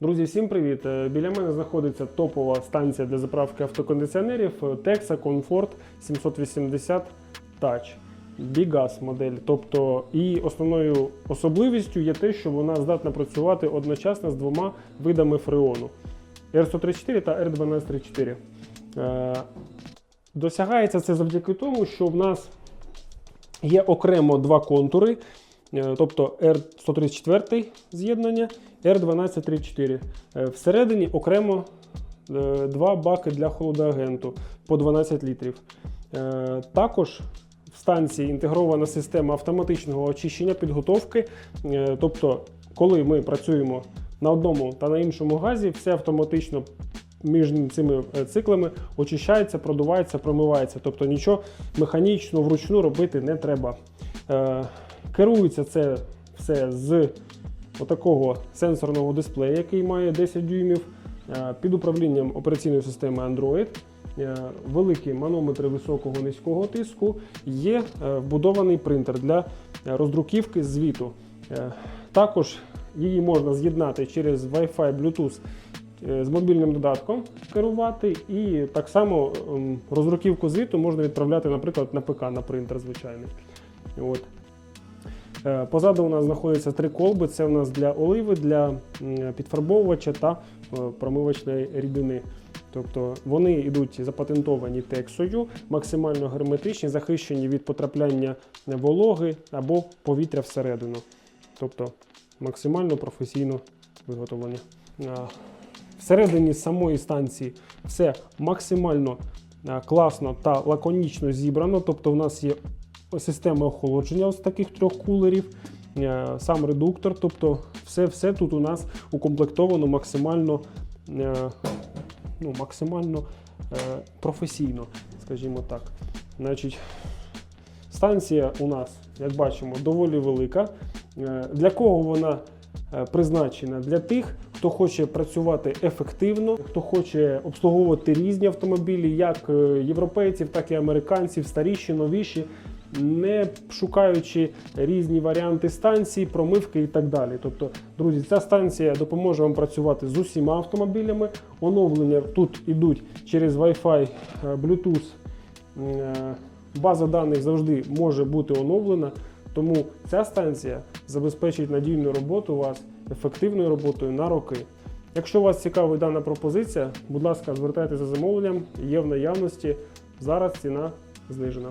Друзі, всім привіт! Е, Біля мене знаходиться топова станція для заправки автокондиціонерів е, Texa Comfort 780 Touch. Bigas модель. Тобто, і основною особливістю є те, що вона здатна працювати одночасно з двома видами фреону R134 та R1234. Е, Досягається це завдяки тому, що в нас є окремо два контури, тобто R134 з'єднання, R1234. Е, Всередині окремо е, два баки для холодоагенту по 12 літрів. Е, Також в станції інтегрована система автоматичного очищення підготовки. Е, Тобто, коли ми працюємо на одному та на іншому газі, все автоматично між цими е, циклами очищається, продувається, промивається. Тобто нічого механічно вручну робити не треба. Керується це все з отакого сенсорного дисплея, який має 10 дюймів, е, під управлінням операційної системи Android. Е, Великі манометри високого низького тиску є е, вбудований принтер для роздруківки звіту. Також її можна з'єднати через Wi-Fi Bluetooth з мобільним додатком керувати, і так само ем, роздруківку звіту можна відправляти, наприклад, на ПК, на принтер звичайний. От. Е, Позаду у нас знаходяться три колби. Це у нас для оливи, для підфарбовувача та е, промивочної рідини. Тобто вони йдуть запатентовані тексою, максимально герметичні, захищені від потрапляння вологи або повітря всередину. Тобто максимально професійно виготовлені. Всередині самої станції все максимально класно та лаконічно зібрано. Тобто, в нас є система охолодження з таких трьох кулерів, е, сам редуктор. Тобто, все, все тут у нас укомплектовано максимально, е, ну, максимально е, професійно, скажімо так. Значить, станція у нас, як бачимо, доволі велика. Для кого вона призначена? Для тих, хто хоче працювати ефективно, хто хоче обслуговувати різні автомобілі, як європейців, так і американців, старіші, новіші, не шукаючи різні варіанти станції, промивки і так далі. Тобто, друзі, ця станція допоможе вам працювати з усіма автомобілями. Оновлення тут ідуть через Wi-Fi, е, Bluetooth. Е, База даних завжди може бути оновлена, тому ця станція забезпечить надійну роботу вас ефективною роботою на роки. Якщо вас цікавить дана пропозиція, будь ласка, звертайтеся за замовленням, є в наявності. Зараз ціна знижена.